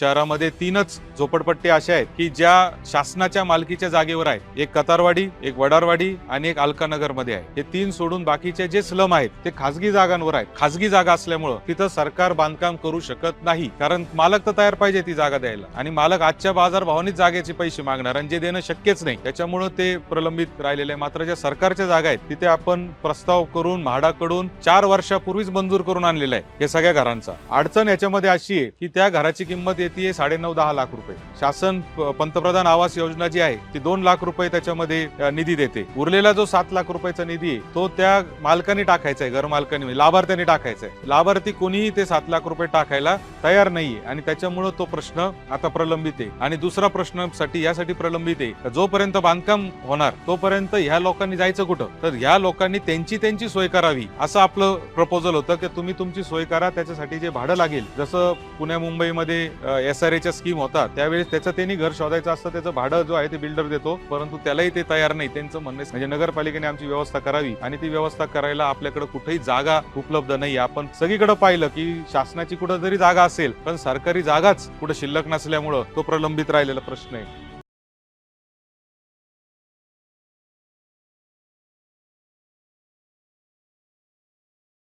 शहरामध्ये तीनच झोपडपट्टी अशा आहेत की ज्या शासनाच्या मालकीच्या जागेवर आहेत एक कतारवाडी एक वडारवाडी आणि एक अलकानगरमध्ये आहे. हे तीन सोडून बाकीचे जे स्लम आहेत ते खासगी जागांवर आहेत. खासगी जागा असल्यामुळं तिथं सरकार बांधकाम करू शकत नाही. कारण मालक तर तयार पाहिजे ती जागा द्यायला. आणि मालक आजच्या बाजारभावानेच जागेचे पैसे मागणार आणि जे देणं शक्यच नाही. त्याच्यामुळं ते प्रलंबित राहिलेले आहे. मात्र ज्या सरकारच्या जागा आहेत तिथे आपण प्रस्ताव करून म्हाडाकडून चार वर्षापूर्वीच मंजूर करून आणलेला आहे. हे सगळ्या घरांचा. अडचण याच्यामध्ये अशी आहे की त्या घराची किंमत येते साडे नऊ दहा लाख रुपये. शासन पंतप्रधान आवास योजना जी आहे ती दोन लाख रुपये त्याच्यामध्ये निधी देते. उरलेला जो सात लाख रुपयाचा निधी आहे तो त्या मालकाने टाकायचा आहे घर मालकाने म्हणजे लाभार्थ्याने टाकायचा आहे लाभार्थी कोणीही ते सात लाख रुपये टाकायला तयार नाहीये आणि त्याच्यामुळं तो प्रश्न आता प्रलंबित आहे. आणि दुसरा प्रश्नासाठी यासाठी प्रलंबित आहे जोपर्यंत बांधकाम होणार तोपर्यंत ह्या लोकांनी जायचं कुठं? तर ह्या लोकांनी त्यांची त्यांची सोय करावी असं आपलं प्रपोजल होतं की तुम्ही तुमची सोय करा त्याच्यासाठी जे भाडं लागेल जसं पुण्या मुंबईमध्ये एस आर एच्या स्कीम होता त्यावेळेस त्याचं त्यांनी घर शोधायचं असतं त्याचं भाडं जो आहे ते बिल्डर देतो परंतु त्यालाही ते तयार नाही त्यांचं म्हणणं म्हणजे नगरपालिकेने आमची व्यवस्था करावी आणि ती व्यवस्था करायला आपल्याकडे कुठेही जागा उपलब्ध नाही. आपण सगळीकडे पाहिलं की शासनाची कुठं जरी जागा असेल पण सरकारी जागाच कुठं शिल्लक नसल्यामुळं तो प्रलंबित राहिलेला प्रश्न आहे.